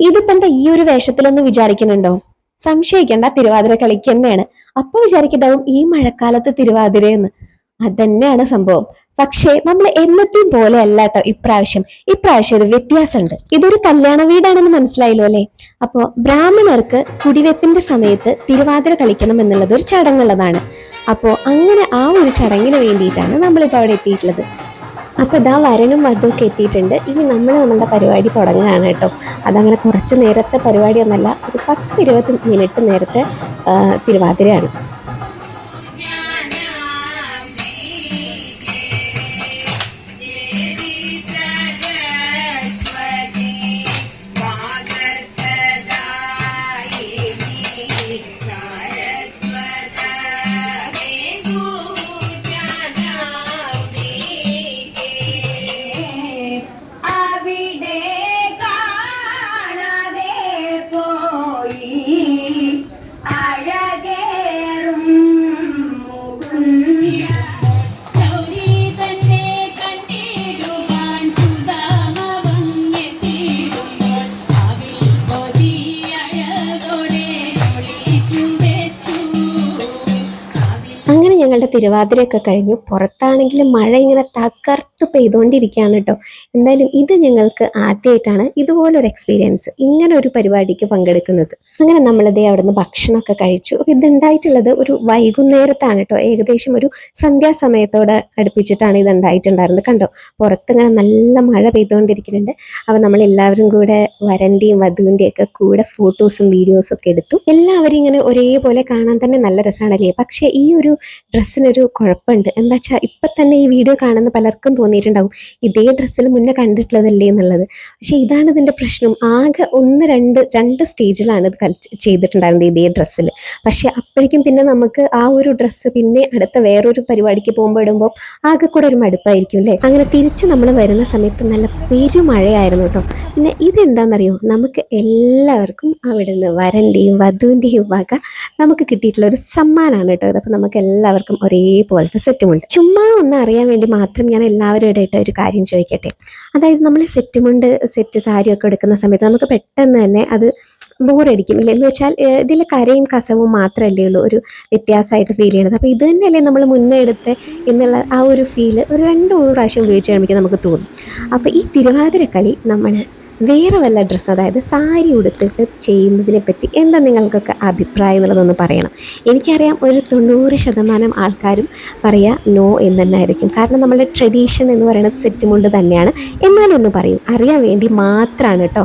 ഇതിപ്പോ എന്താ ഈ ഒരു വേഷത്തിലൊന്ന് വിചാരിക്കുന്നുണ്ടോ? സംശയിക്കേണ്ട തിരുവാതിര കളിക്ക് തന്നെയാണ്. അപ്പൊ വിചാരിക്കണ്ടാവും ഈ മഴക്കാലത്ത് തിരുവാതിരയെന്ന്. അതന്നെയാണ് സംഭവം. പക്ഷേ നമ്മൾ എന്നത്തെയും പോലെ അല്ല കേട്ടോ ഇപ്രാവശ്യം. ഇപ്രാവശ്യം ഒരു വ്യത്യാസമുണ്ട്. ഇതൊരു കല്യാണ വീടാണെന്ന് മനസ്സിലായല്ലോ അല്ലെ? അപ്പോ ബ്രാഹ്മണർക്ക് കുടിവെപ്പിന്റെ സമയത്ത് തിരുവാതിര കളിക്കണം എന്നുള്ളത് ഒരു ചടങ്ങുള്ളതാണ്. അപ്പോൾ അങ്ങനെ ആ ഒരു ചടങ്ങിന് വേണ്ടിയിട്ടാണ് നമ്മളിപ്പോൾ അവിടെ എത്തിയിട്ടുള്ളത്. അപ്പോൾ ഇതാ വരനും വധുവൊക്കെ എത്തിയിട്ടുണ്ട്. ഇനി നമ്മൾ നമ്മളുടെ പരിപാടി തുടങ്ങുകയാണ് കേട്ടോ. അതങ്ങനെ കുറച്ച് നേരത്തെ പരിപാടിയൊന്നല്ല ഒരു പത്തിരുപത് മിനിറ്റ് നേരത്തെ തിരുവാതിരയാണ്. ഞങ്ങളുടെ തിരുവാതിരയൊക്കെ കഴിഞ്ഞു. പുറത്താണെങ്കിലും മഴ ഇങ്ങനെ തകർത്ത് പെയ്തുകൊണ്ടിരിക്കുകയാണ് കേട്ടോ. എന്തായാലും ഇത് ഞങ്ങൾക്ക് ആദ്യമായിട്ടാണ് ഇതുപോലൊരു എക്സ്പീരിയൻസ് ഇങ്ങനെ ഒരു പരിപാടിക്ക് പങ്കെടുക്കുന്നത്. അങ്ങനെ നമ്മളിതേ അവിടുന്ന് ഭക്ഷണമൊക്കെ കഴിച്ചു. ഇതുണ്ടായിട്ടുള്ളത് ഒരു വൈകുന്നേരത്താണ് കേട്ടോ. ഏകദേശം ഒരു സന്ധ്യാസമയത്തോടെ അടുപ്പിച്ചിട്ടാണ് ഇത് ഉണ്ടായിട്ടുണ്ടായിരുന്നത് കണ്ടോ? പുറത്ത് ഇങ്ങനെ നല്ല മഴ പെയ്തുകൊണ്ടിരിക്കുന്നുണ്ട്. നമ്മൾ എല്ലാവരും കൂടെ വരന്റെയും വധുവിന്റെയും ഒക്കെ കൂടെ ഫോട്ടോസും വീഡിയോസും ഒക്കെ എടുത്തു. എല്ലാവരും ഇങ്ങനെ ഒരേപോലെ കാണാൻ തന്നെ നല്ല രസമാണല്ലേ പക്ഷേ ഈ ഒരു ഡ്രസ്സിനൊരു കുഴപ്പമുണ്ട്. എന്താ വെച്ചാൽ ഇപ്പം തന്നെ ഈ വീഡിയോ കാണുന്ന പലർക്കും തോന്നിയിട്ടുണ്ടാവും ഇതേ ഡ്രസ്സിൽ മുന്നേ കണ്ടിട്ടുള്ളതല്ലേ എന്നുള്ളത്. പക്ഷേ ഇതാണ് ഇതിന്റെ പ്രശ്നം. ആകെ ഒന്ന് രണ്ട് രണ്ട് സ്റ്റേജിലാണ് ഇത് ചെയ്തിട്ടുണ്ടായിരുന്നത് ഇതേ ഡ്രസ്സിൽ. പക്ഷേ അപ്പോഴേക്കും പിന്നെ നമുക്ക് ആ ഒരു ഡ്രസ്സ് പിന്നെ അടുത്ത വേറൊരു പരിപാടിക്ക് പോകുമ്പോൾ ഇടുമ്പോൾ ആകെ കൂടെ ഒരു മടുപ്പായിരിക്കും അല്ലേ? അങ്ങനെ തിരിച്ച് നമ്മൾ വരുന്ന സമയത്ത് നല്ല പെരുമഴയായിരുന്നു കേട്ടോ. പിന്നെ ഇതെന്താണെന്നറിയോ? നമുക്ക് എല്ലാവർക്കും അവിടുന്ന് വരന്റെയും വധുവിന്റെയും വക നമുക്ക് കിട്ടിയിട്ടുള്ള ഒരു സമ്മാനമാണ് കേട്ടോ ഇതപ്പോൾ നമുക്ക് എല്ലാവർക്കും ഒരേപോലത്തെ സെറ്റുമുണ്ട്. ചുമ്മാ ഒന്ന് അറിയാൻ വേണ്ടി മാത്രം ഞാൻ എല്ലാവരും ഇടയിട്ട് ഒരു കാര്യം ചോദിക്കട്ടെ? അതായത് നമ്മൾ സെറ്റുമുണ്ട് സെറ്റ് സാരിയൊക്കെ എടുക്കുന്ന സമയത്ത് നമുക്ക് പെട്ടെന്ന് തന്നെ അത് ബോറടിക്കും. ഇല്ല എന്ന് വെച്ചാൽ ഇതിൽ കരയും കസവും മാത്രമല്ലേ ഉള്ളൂ ഒരു വ്യത്യാസമായിട്ട് ഫീൽ ചെയ്യണത്. അപ്പോൾ ഇത് തന്നെയല്ലേ നമ്മൾ മുന്നേ എടുത്ത് എന്നുള്ള ആ ഒരു ഫീൽ ഒരു രണ്ട് മൂന്ന് പ്രാവശ്യം ഉപയോഗിച്ച് കഴിയുമ്പോൾ നമുക്ക് തോന്നും. അപ്പോൾ ഈ തിരുവാതിരക്കളി നമ്മൾ വേറെ വല്ല ഡ്രസ്സ് അതായത് സാരി ഉടുത്തിട്ട് ചെയ്യുന്നതിനെ പറ്റി എന്താ നിങ്ങൾക്കൊക്കെ അഭിപ്രായം എന്നുള്ളതൊന്ന് പറയണം. എനിക്കറിയാം ഒരു തൊണ്ണൂറ് ശതമാനം ആൾക്കാരും പറയുക നോ എന്ന് തന്നെ ആയിരിക്കും കാരണം നമ്മളുടെ ട്രഡീഷൻ എന്ന് പറയുന്നത് സെറ്റ് മുണ്ട് തന്നെയാണ്. എന്നാലും ഒന്ന് പറയും അറിയാൻ വേണ്ടി മാത്രമാണ് കേട്ടോ